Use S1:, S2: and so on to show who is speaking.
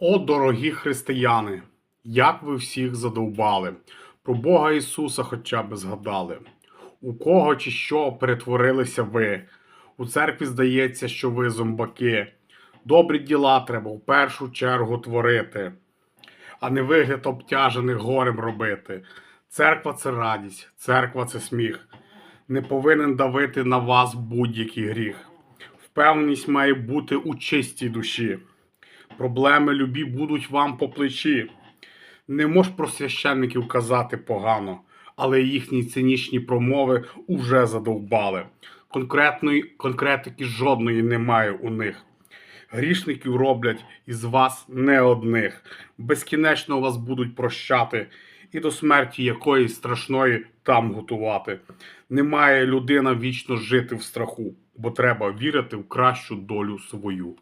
S1: О, дорогі християни, як ви всіх задовбали, про Бога Ісуса хоча б згадали. У кого чи що перетворилися ви? У церкві здається, що ви зомбаки. Добрі діла треба в першу чергу творити, а не вигляд обтяжених горем робити. Церква це радість, церква це сміх. Не повинен давити на вас будь-який гріх. Впевненість має бути у чистій душі. Проблеми любі будуть вам по плечі. Не мож про священників казати погано, але їхні цинічні промови уже задовбали. Конкретної конкретики жодної немає у них. Грішників роблять із вас не одних. Безкінечно вас будуть прощати, і до смерті якоїсь страшної там готувати. Не має людина вічно жити в страху, бо треба вірити в кращу долю свою.